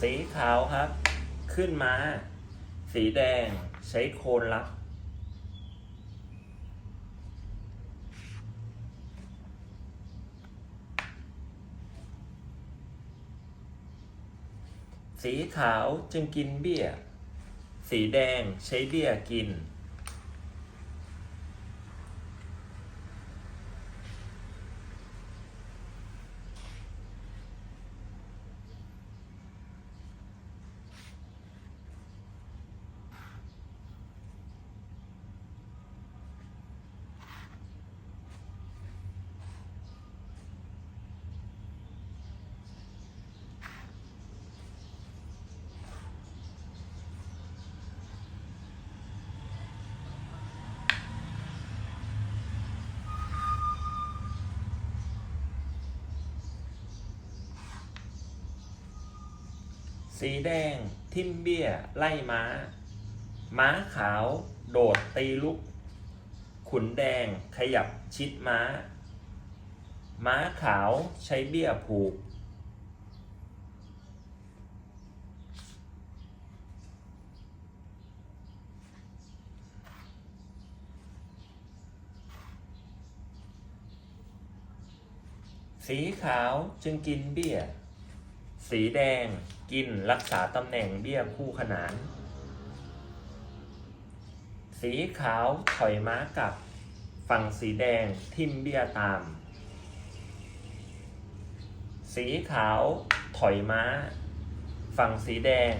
สีขาวครับ ขึ้นมา สีแดงใช้โคนรับ สีขาวจึงกินเบี้ย สีแดงใช้เบี้ยกิน สีแดง ทิมเบี้ย ไล่ม้า ม้าขาว โดดตีลุก ขุนแดงขยับชิดม้า ม้าขาวใช้เบี้ยผูก สีขาวจึงกินเบี้ย สีแดง กินรักษาตำแหน่งเบี้ยคู่ขนาน สีขาวถอยม้ากลับ ฝั่งสีแดงทิมเบี้ยตาม สีขาวถอยม้า ฝั่งสีแดง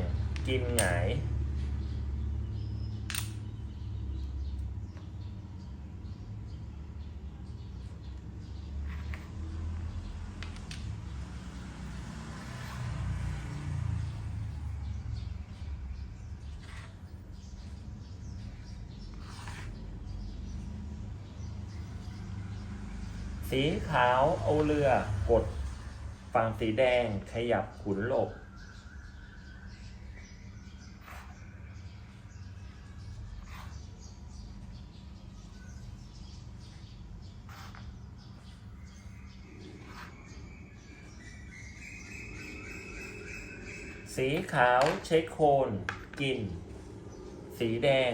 กินหงาย สีขาวเอาเรือกดฝั่งสีแดงขยับขุนหลบ สีขาวใช้โคน กิน สีแดง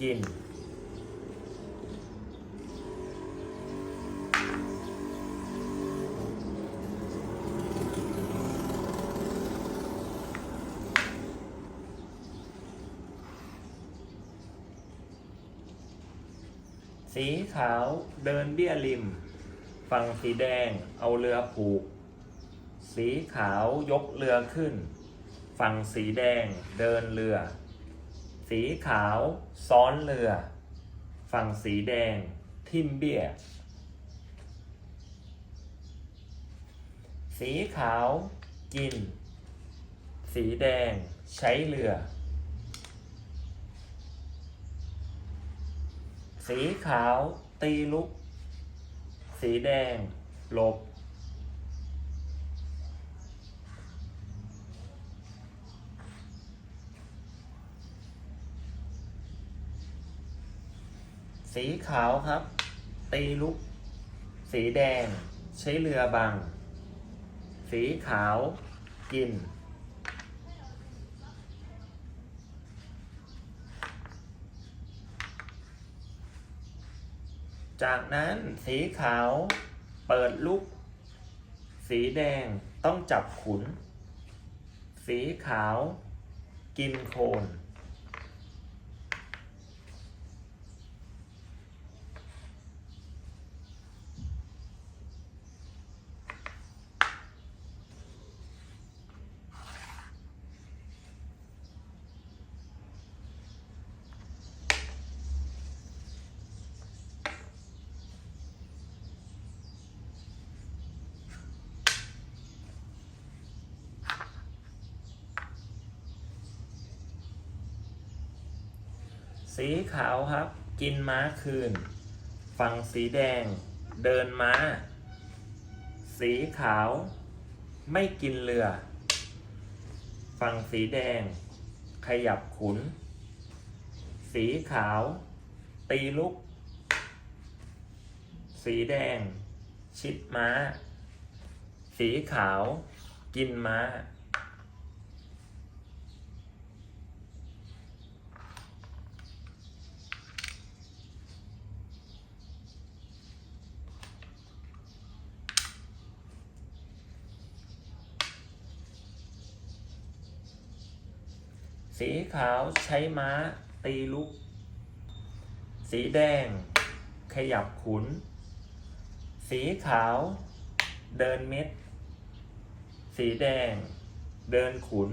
กิน สีขาวเดินเบี้ยริม ฝั่งสีแดงเอาเรือผูก สีขาวยกเรือขึ้น ฝั่งสีแดงเดินเรือ สีขาวซ้อนเรือ ฝั่งสีแดงทิ่มเบี้ย สีขาวกิน สีแดงใช้เรือ สีขาว ตีลุก สีแดง หลบ สีขาวครับ ตีลุก สีแดง ใช้เรือบัง สีขาว กิน จากนั้นสีขาวเปิดลุก สีแดงต้องจับขุน สีขาวกินโคน สีขาวครับ กินม้าคืน ฝั่งสีแดง เดินม้า สีขาว ไม่กินเรือ ฝั่งสีแดง ขยับขุน สีขาว ตีลุก สีแดง ชิดม้า สีขาว กินม้า สีขาวใช้ม้า ตีลุก สีแดง ขยับขุน สีขาว เดินเม็ด สีแดง เดินขุน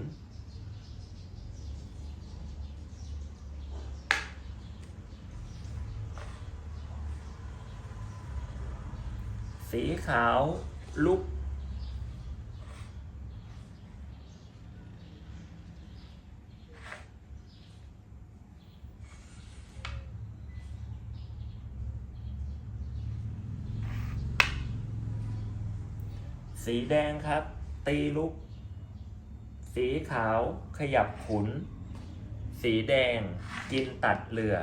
สีขาวลุก สีแดงครับ ตีลุก สีขาวขยับขุน สีแดงกินตัดเรือ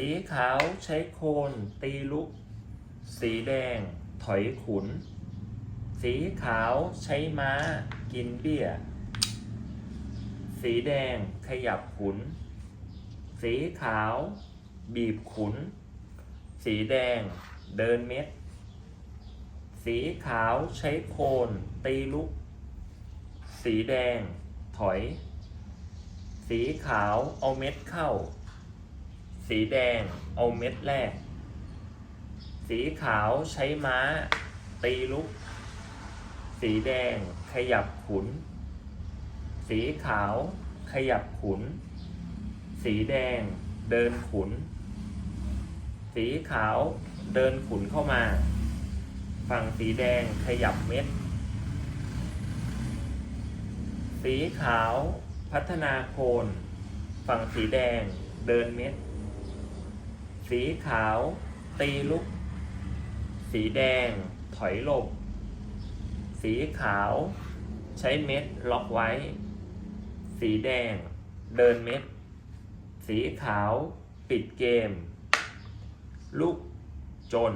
สีขาวใช้โคน ตีลุก สีแดง ถอยขุน สีขาวใช้ม้า กินเบี้ย สีแดงขยับขุน สีขาว บีบขุน สีแดงเดินเม็ด สีขาวใช้โคน ตีลุก สีแดง ถอย สีขาวเอาเม็ดเข้า สีแดงเอาเม็ดแรก สีขาวใช้ม้า ตีลุก สีแดงขยับขุน สีขาวขยับขุน สีแดงเดินขุน สีขาวเดินขุนเข้ามา ฝั่งสีแดงขยับเม็ด สีขาวพัฒนาโคน ฝั่งสีแดงเดินเม็ด สีขาว ตีลุก สีแดง ถอยหลบ สีขาว ใช้เม็ดล็อกไว้ สีแดง เดินเม็ด สีขาว ปิดเกม ลุกจน